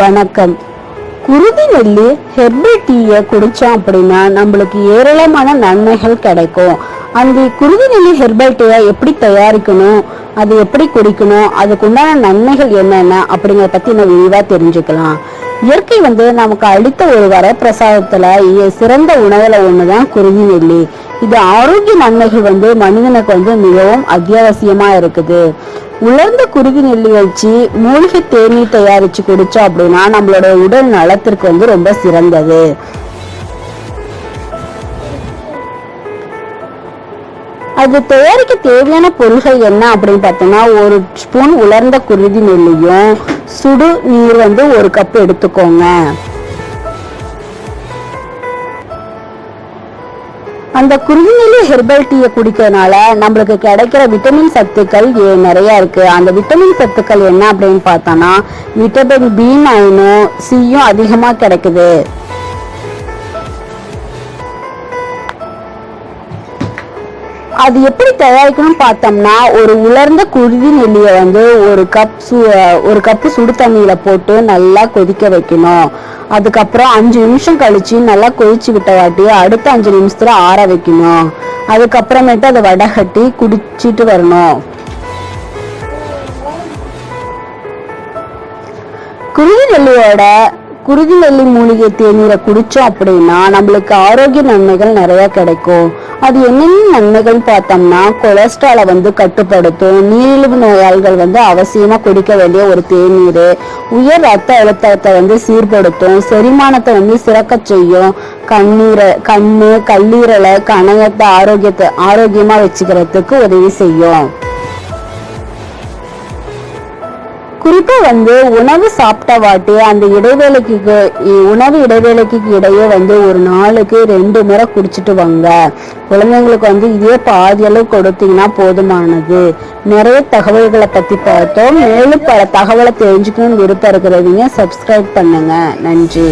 வணக்கம். குருதி நெல்லி ஹெர்பல் டீயை குடித்தோம் அப்படின்னா நம்மளுக்கு ஏராளமான நன்மைகள் கிடைக்கும். அந்த குருதி நெல்லி ஹெர்பல் டீயை எப்படி தயாரிக்கணும் அது எப்படி குடிக்கணும் அதுக்கு உண்டான நன்மைகள் என்னென்ன அப்படிங்கிறத பற்றி நம்ம விரிவாக தெரிஞ்சுக்கலாம். இயற்கை வந்து நமக்கு அளித்த ஒரு வர பிரசாதத்தில் சிறந்த உணவில் ஒன்று தான் குருதி நெல்லி. இது ஆரோக்கிய நன்மைகள் வந்து மனிதனுக்கு வந்து மிகவும் அத்தியாவசியமா இருக்குது. உலர்ந்த குருதி நெல்லி வச்சு மூலிகை தேநீர் தயாரிச்சு குடிச்சோம் அப்படின்னா நம்மளோட உடல் நலத்திற்கு வந்து ரொம்ப சிறந்தது. அது தயாரிக்க தேவையான பொருள்கள் என்ன அப்படின்னு பார்த்தோம்னா ஒரு ஸ்பூன் உலர்ந்த குருதி நெல்லியும் சுடு நீர் வந்து ஒரு கப் எடுத்துக்கோங்க. அந்த குருதிநெல்லி ஹெர்பல் டீயை குடிக்கிறதுனால நம்மளுக்கு கிடைக்கிற விட்டமின் சத்துக்கள் ஏ- நிறைய இருக்கு. அந்த விட்டமின் சத்துக்கள் என்ன அப்படின்னு பார்த்தோம்னா விட்டமின் பி நைனும் சியும் அதிகமா கிடைக்குது. அது எப்படி தயாரிக்கணும் பார்த்தோம்னா ஒரு உலர்ந்த குருதி நெல்லியை வந்து ஒரு கப் சு ஒரு கப்பு சுடு தண்ணியில போட்டு நல்லா கொதிக்க வைக்கணும். அதுக்கப்புறம் அஞ்சு நிமிஷம் கழிச்சு நல்லா கொதிச்சு விட்ட வாட்டி அடுத்த அஞ்சு நிமிஷத்துல ஆற வைக்கணும். அதுக்கப்புறமேட்டு அதை வடகட்டி குடிச்சிட்டு வரணும். குருவி நெல்லியோட குருதி நெல்லி மூலிகை தேநீரை குடிச்சோம் அப்படின்னா நம்மளுக்கு ஆரோக்கிய நன்மைகள் நிறைய கிடைக்கும். அது என்னென்ன நன்மைகள் பார்த்தோம்னா கொலஸ்ட்ராலை வந்து கட்டுப்படுத்தும் நீரிழிவு நோயாளிகள் வந்து அவசியமா குடிக்க வேண்டிய ஒரு தேநீர் உயர் ரத்த அழுத்தத்தை வந்து சீர்படுத்தும் செரிமானத்தை வந்து சிறக்க செய்யும் கண்ணீரை கண்ணு கல்லீரலை கணையத்தை ஆரோக்கியத்தை ஆரோக்கியமா வச்சுக்கிறதுக்கு உதவி செய்யும். குறிப்பா வந்து உணவு சாப்பிட்ட வாட்டி அந்த இடைவேளைக்கு உணவு இடைவேளைக்கு இடையே வந்து ஒரு நாளுக்கு ரெண்டு முறை குடிச்சிட்டு வாங்க. குழந்தைங்களுக்கு வந்து இதே பாதி அளவு கொடுத்தீங்கன்னா போதுமானது. நிறைய தகவல்களை பத்தி பார்த்தோம். மேலும் பல தகவலை தெரிஞ்சுக்கணும்னு விருப்பம் இருக்கிறவங்க சப்ஸ்கிரைப் பண்ணுங்க. நன்றி.